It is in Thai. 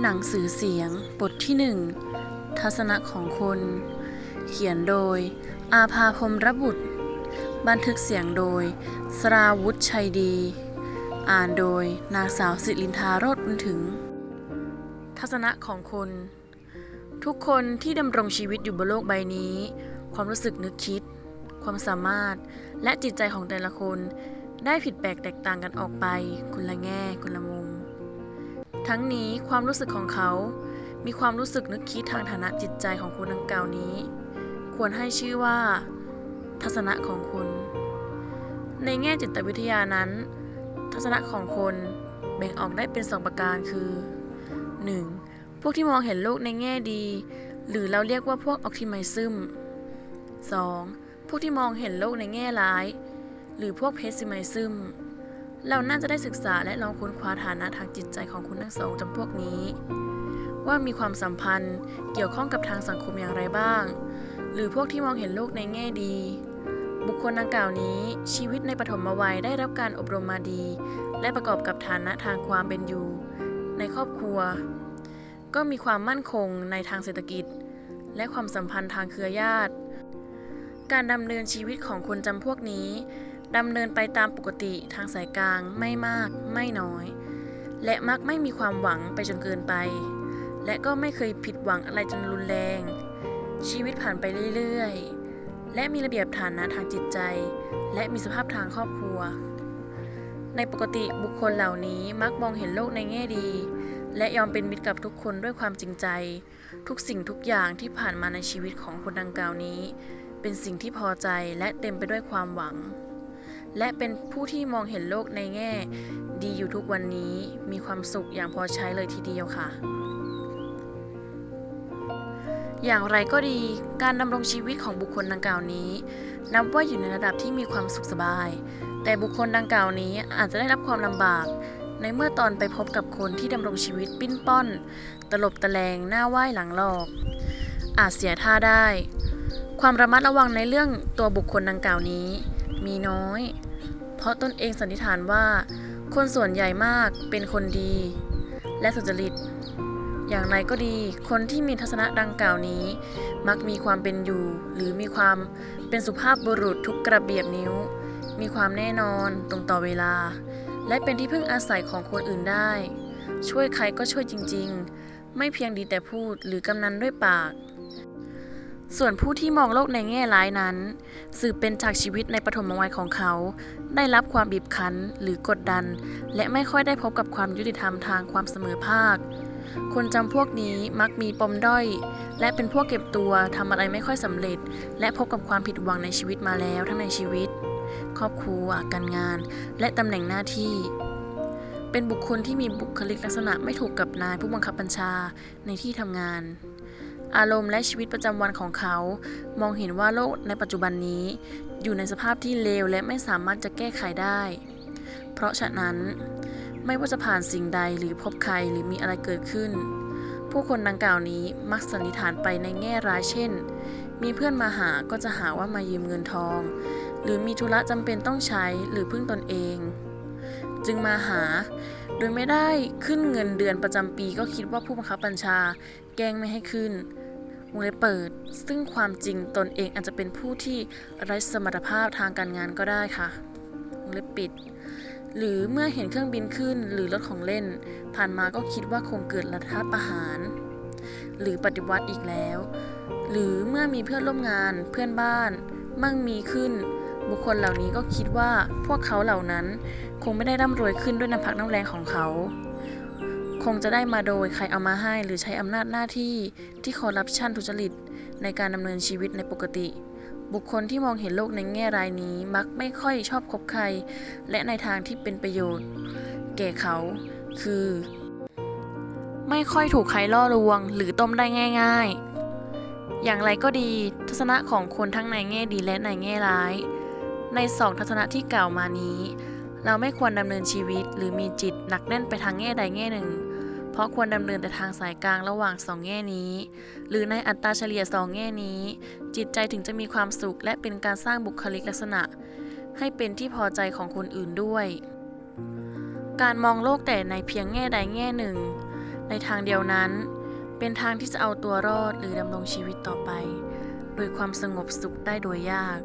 หนังสือเสียง บทที่หนึ่งทัศนะของคน เขียนโดย อาภาพรมรบุตร บันทึกเสียงโดย สราวุธชัยดี อ่านโดยนางสาวสิรินทาโรธบุญถึง ทัศนะของคน ทุกคนที่ดำรงชีวิตอยู่บนโลกใบนี้ ความรู้สึกนึกคิด ความสามารถและจิตใจของแต่ละคน ได้ผิดแปลกแตกต่างกันออกไปคนละแง่คนละมุม ทั้งนี้ความรู้สึกของเขา มีความรู้สึกนึกคิดทางฐานะจิตใจของคนดังกล่าวนี้ ควรให้ชื่อว่า ทัศนะของคุณ ในแง่จิตวิทยานั้น ทัศนะของคนแบ่งออกได้เป็นสองประการคือ 1. พวกที่มองเห็นโลกในแง่ดี หรือเราเรียกว่าพวกออ t ติมิซึม 2. พวกที่มองเห็นโลกในแง่ร้าย หรือพวกเพสซิมิซึม เราน่าจะได้ศึกษาและลองค้นคว้าฐานะทางจิตใจของคุณทั้งสองจำพวกนี้ ว่ามีความสัมพันธ์เกี่ยวข้องกับทางสังคมอย่างไรบ้าง หรือพวกที่มองเห็นโลกในแง่ดี บุคคลดังกล่าวนี้ ชีวิตในปฐมวัยได้รับการอบรมมาดี และประกอบกับฐานะทางความเป็นอยู่ ในครอบครัว ก็มีความมั่นคงในทางเศรษฐกิจ และความสัมพันธ์ทางเครือญาติ การดำเนินชีวิตของคนจำพวกนี้ ดำเนินไปตามปกติทางสายกลางไม่มากไม่น้อย และมักไม่มีความหวังไปจนเกินไป และก็ไม่เคยผิดหวังอะไรจนรุนแรง ชีวิตผ่านไปเรื่อยๆ และมีระเบียบฐานะทางจิตใจ และมีสภาพทางครอบครัว ในปกติบุคคลเหล่านี้มักมองเห็นโลกในแง่ดี และยอมเป็นมิตรกับทุกคนด้วยความจริงใจ ทุกสิ่งทุกอย่างที่ผ่านมาในชีวิตของคนดังกล่าวนี้ เป็นสิ่งที่พอใจและเต็มไปด้วยความหวัง และเป็นผู้ที่มองเห็นโลกในแง่ ดีอยู่ทุกวันนี้มีความสุขอย่างพอใช้เลยทีเดียวค่ะ อย่างไรก็ดีการดำรงชีวิตของบุคคลดังกล่าวนี้ นับว่าอยู่ในระดับที่มีความสุขสบาย แต่บุคคลดังกล่าวนี้อาจจะได้รับความลำบาก ในเมื่อตอนไปพบกับคนที่ดำรงชีวิตปิ้นป้อน ตลบตะแลงหน้าไหว้หลังหลอก อาจเสียท่าได้ ความระมัดระวังในเรื่องตัวบุคคลดังกล่าวนี้ มีน้อย เพราะตนเองสันนิษฐานว่า คนส่วนใหญ่มากเป็นคนดี และสุจริต อย่างไรก็ดี คนที่มีทัศนะดังกล่าวนี้ มักมีความเป็นอยู่ หรือมีความเป็นสุภาพบุรุษทุกกระเบียบนิ้ว มีความแน่นอนตรงต่อเวลา และเป็นที่พึ่งอาศัยของคนอื่นได้ ช่วยใครก็ช่วยจริง ๆ ไม่เพียงดีแต่พูดหรือกำนันด้วยปาก ส่วนผู้ที่มองโลกในแง่ร้ายนั้น สืบเป็นจากชีวิตในปฐมวัยของเขา ได้รับความบีบคั้นหรือกดดัน และไม่ค่อยได้พบกับความยุติธรรมทางความเสมอภาค คนจำพวกนี้มักมีปมด้อย และเป็นพวกเก็บตัวทำอะไรไม่ค่อยสำเร็จ และพบกับความผิดหวังในชีวิตมาแล้วทั้งในชีวิต ครอบครัวการงาน และตำแหน่งหน้าที่เป็นบุคคลที่มีบุคลิกลักษณะไม่ถูกกับนายผู้บังคับบัญชาในที่ทำงาน อารมณ์และชีวิตประจำวันของเขา มองเห็นว่าโลกในปัจจุบันนี้ อยู่ในสภาพที่เลวและไม่สามารถจะแก้ไขได้ เพราะฉะนั้น ไม่ว่าจะผ่านสิ่งใดหรือพบใครหรือมีอะไรเกิดขึ้น ผู้คนดังกล่าวนี้มักสันนิษฐานไปในแง่ร้ายเช่น มีเพื่อนมาหาก็จะหาว่ามายืมเงินทอง หรือมีธุระจำเป็นต้องใช้หรือพึ่งตนเอง จึงมาหาโดยไม่ได้ขึ้นเงินเดือนประจำปีก็คิดว่าผู้บังคับบัญชาแกล้งไม่ให้ขึ้น วงเล็บเปิด ซึ่งความจริงตนเองอาจจะเป็นผู้ที่ไร้สมรรถภาพทางการงานก็ได้ค่ะวงเล็บปิด หรือเมื่อเห็นเครื่องบินขึ้นหรือรถของเล่น ผ่านมาก็คิดว่าคงเกิดรัฐประหาร หรือปฏิวัติอีกแล้ว หรือเมื่อมีเพื่อนร่วมงานเพื่อนบ้าน มั่งมีขึ้น บุคคลเหล่านี้ก็คิดว่าพวกเขาเหล่านั้นคงไม่ได้ร่ำรวยขึ้นด้วยน้ำพักน้ำแรงของเขา คงจะได้มาโดยใครเอามาให้หรือใช้อำนาจหน้าที่ที่คอร์รัปชันทุจริต ในการดำเนินชีวิตในปกติ บุคคลที่มองเห็นโลกในแง่รายนี้มักไม่ค่อยชอบคบใคร และในทางที่เป็นประโยชน์ แก่เขา คือ ไม่ค่อยถูกใครล่อลวง หรือต้มได้ง่าย ๆ อย่างไรก็ดี ทัศนะของคนทั้งในแง่ดีและในแง่ร้าย ในสองทัศนะที่กล่าวมานี้เราไม่ควรดำเนินชีวิตหรือมีจิตหนักแน่นไปทางแง่ใดแง่หนึ่ง เพราะควรดำเนินแต่ทางสายกลางระหว่างสองแง่นี้ หรือในอัตราเฉลี่ยสองแง่นี้ จิตใจถึงจะมีความสุข และเป็นการสร้างบุคลิกลักษณะ ให้เป็นที่พอใจของคนอื่นด้วย การมองโลกแต่ในเพียงแง่ใดแง่หนึ่ง ในทางเดียวนั้น เป็นทางที่จะเอาตัวรอดหรือดำรงชีวิตต่อไป โดยความสงบสุขได้โดยยาก